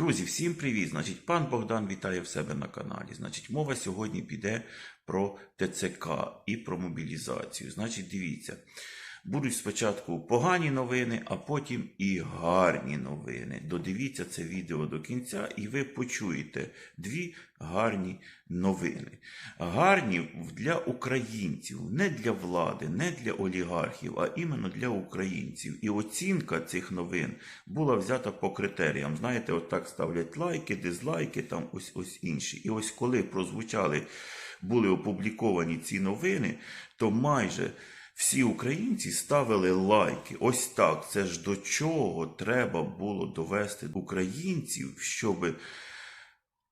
Друзі, всім привіт! Значить, пан Богдан вітає в себе на каналі. Значить, мова сьогодні піде про ТЦК і про мобілізацію. Значить, дивіться, будуть спочатку погані новини, а потім і гарні новини. Додивіться це відео до кінця, і ви почуєте дві гарні новини. Гарні для українців, не для влади, не для олігархів, а іменно для українців. І оцінка цих новин була взята по критеріям. Знаєте, от так ставлять лайки, дизлайки, там ось ось інші. І ось коли прозвучали, були опубліковані ці новини, то майже всі українці ставили лайки. Ось так. Це ж до чого треба було довести українців, щоб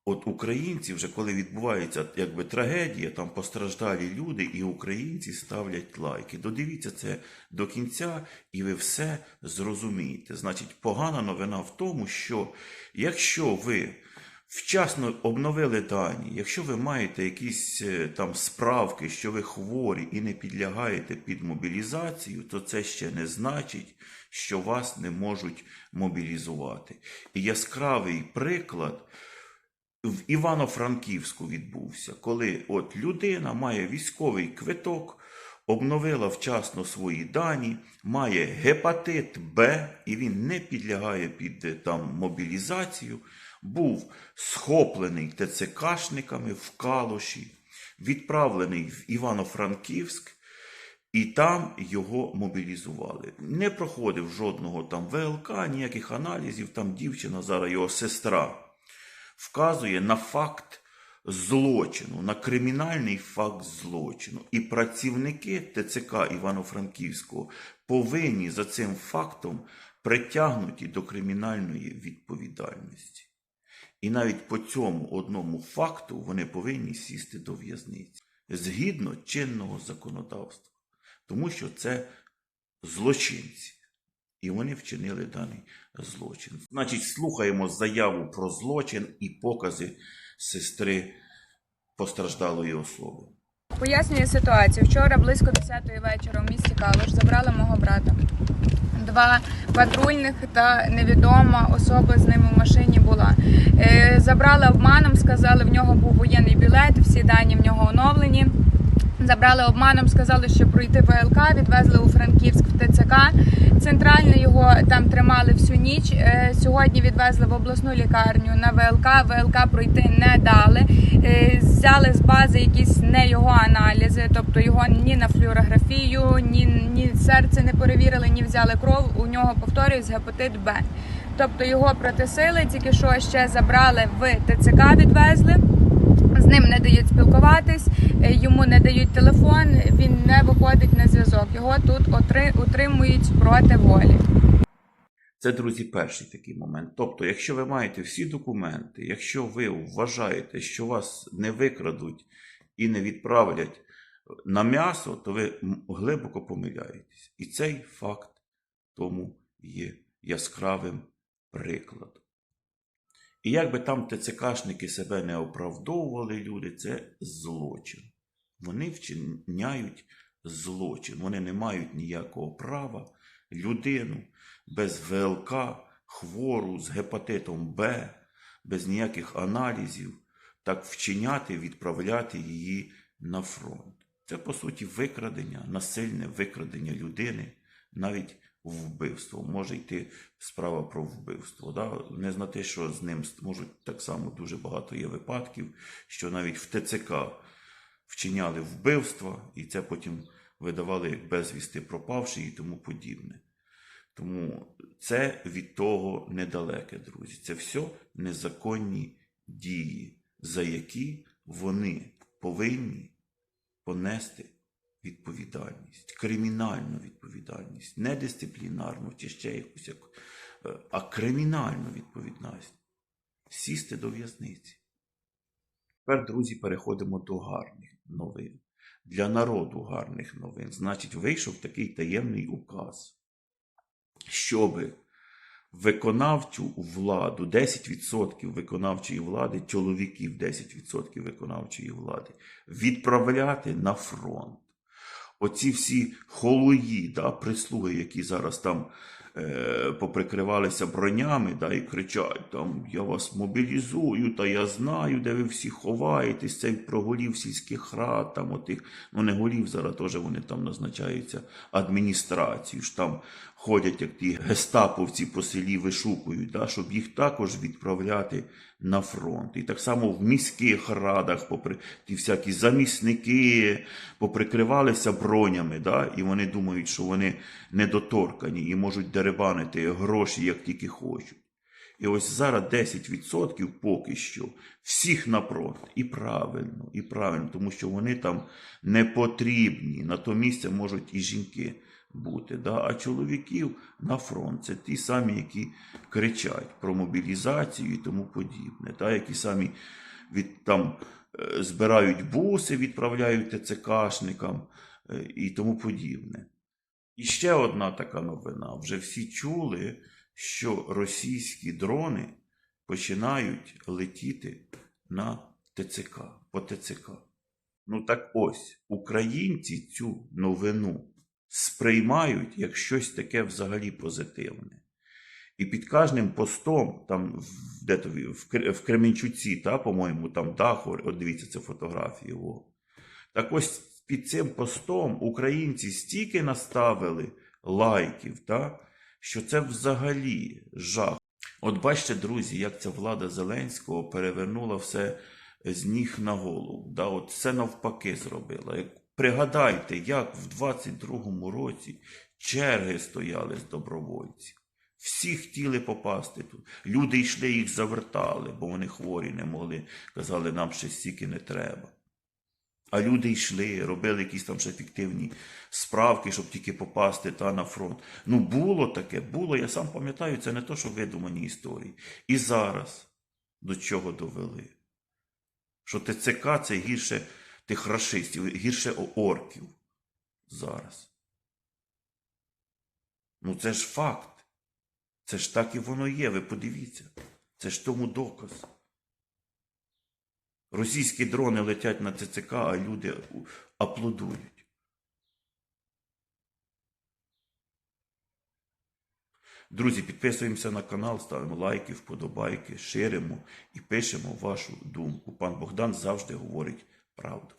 От українці, вже коли відбувається якби трагедія, там постраждалі люди, і українці ставлять лайки. Додивіться це до кінця, і ви все зрозумієте. Значить, погана новина в тому, що якщо ви вчасно обновили дані, якщо ви маєте якісь е, там справки, що ви хворі і не підлягаєте під мобілізацію, то це ще не значить, що вас не можуть мобілізувати. І яскравий приклад в Івано-Франківську відбувся, коли от людина має військовий квиток, обновила вчасно свої дані, має гепатит Б, і він не підлягає під е, там мобілізацію, був схоплений ТЦКшниками в Калуші, відправлений в Івано-Франківськ. І там його мобілізували. Не проходив жодного там ВЛК, ніяких аналізів. Там дівчина, зараз його сестра, вказує на факт злочину, на кримінальний факт злочину. І працівники ТЦК Івано-Франківського повинні за цим фактом притягнуті до кримінальної відповідальності. І навіть по цьому одному факту вони повинні сісти до в'язниці згідно чинного законодавства, тому що це злочинці. І вони вчинили даний злочин. Значить, слухаємо заяву про злочин і покази сестри постраждалої особи. Пояснюю ситуацію. Вчора близько 10-ї вечора в місті Калуш забрали мого брата. Два патрульних та невідома особа з ними в машині була. Е, Забрали обманом, сказали, в нього був воєнний білет, всі дані в нього оновлені. Забрали обманом, сказали, що пройти ВЛК, відвезли у Франківськ в ТЦК. Центрально його там тримали всю ніч. Е, Сьогодні відвезли в обласну лікарню на ВЛК. ВЛК пройти не дали. Е, Взяли з бази якісь не його аналізи, тобто його ні на флюорографію, ні, ні серце не перевірили, ні взяли кров. У нього повторюють гепатит Б. Тобто його протисили, тільки що ще забрали в ТЦК, відвезли. З ним не дають спілкуватись, е, йому не дають телефон, він не виходить на зв'язок. Його тут утримують проти волі. Це, друзі, перший такий момент. Тобто, якщо ви маєте всі документи, якщо ви вважаєте, що вас не викрадуть і не відправлять на м'ясо, то ви глибоко помиляєтесь. І цей факт тому є яскравим прикладом. І як би там ТЦКшники себе не оправдовували, люди, це злочин. Вони вчиняють злочин. Вони не мають ніякого права людину без ВЛК, хвору з гепатитом Б, без ніяких аналізів, так вчиняти, відправляти її на фронт. Це, по суті, викрадення, насильне викрадення людини, навіть вбивство. Може йти справа про вбивство. Да? Не знати, що з ним можуть так само дуже багато є випадків, що навіть в ТЦК вчиняли вбивства, і це потім видавали як безвісти пропавши і тому подібне. Тому це від того недалеке, друзі. Це все незаконні дії, за які вони повинні понести відповідальність, кримінальну відповідальність, не дисциплінарну чи ще якусь, е, а кримінальну відповідальність. Сісти до в'язниці. Тепер, друзі, переходимо до гарних новин. Для народу гарних новин. Значить, вийшов такий таємний указ щоб виконавчу владу, 10% виконавчої влади, чоловіків 10% виконавчої влади, відправляти на фронт. Оці всі холої, да, прислуги, які зараз там е, поприкривалися бронями да, і кричать: там, я вас мобілізую, та я знаю, де ви всі ховаєтесь, це про голів сільських рад, там отих, ну не голів зараз теж вони там назначаються адміністрацію, ж там ходять, як ті гестаповці по селі вишукують, да, щоб їх також відправляти на фронт. І так само в міських радах, попри ті всякі замісники, поприкривалися бронями, да, і вони думають, що вони недоторкані і можуть деребанити гроші, як тільки хочуть. І ось зараз 10% поки що всіх на фронт. І правильно, і правильно, тому що вони там не потрібні. На то місце можуть і жінки бути. Да? А чоловіків на фронт це ті самі, які кричать про мобілізацію і тому подібне, да? які самі від, там, е, збирають буси, відправляють ТЦКшникам е, і тому подібне. І ще одна така новина. Вже всі чули, що російські дрони починають летіти на ТЦК, по ТЦК. Ну так ось, українці цю новину сприймають як щось таке взагалі позитивне. І під кожним постом, там де то, в, Кременчуці, та, по-моєму, там Дахор, от дивіться, це фотографії його. Так ось під цим постом українці стільки наставили лайків, та, що це взагалі жах. От бачите, друзі, як ця влада Зеленського перевернула все з ніг на голову. Да? От все навпаки зробила. Пригадайте, як в 22-му році черги стояли з добровольців. Всі хотіли попасти тут. Люди йшли, їх завертали, бо вони хворі не могли. Казали, нам ще стільки не треба. А люди йшли, робили якісь там ще фіктивні справки, щоб тільки попасти та на фронт. Ну, було таке, було. Я сам пам'ятаю, це не то, що видумані історії. І зараз до чого довели? Що ТЦК це гірше тих рашистів, гірше орків зараз. Ну це ж факт. Це ж так і воно є, ви подивіться. Це ж тому доказ. Російські дрони летять на ЦЦК, а люди аплодують. Друзі, підписуємося на канал, ставимо лайки, вподобайки, ширимо і пишемо вашу думку. Пан Богдан завжди говорить правду.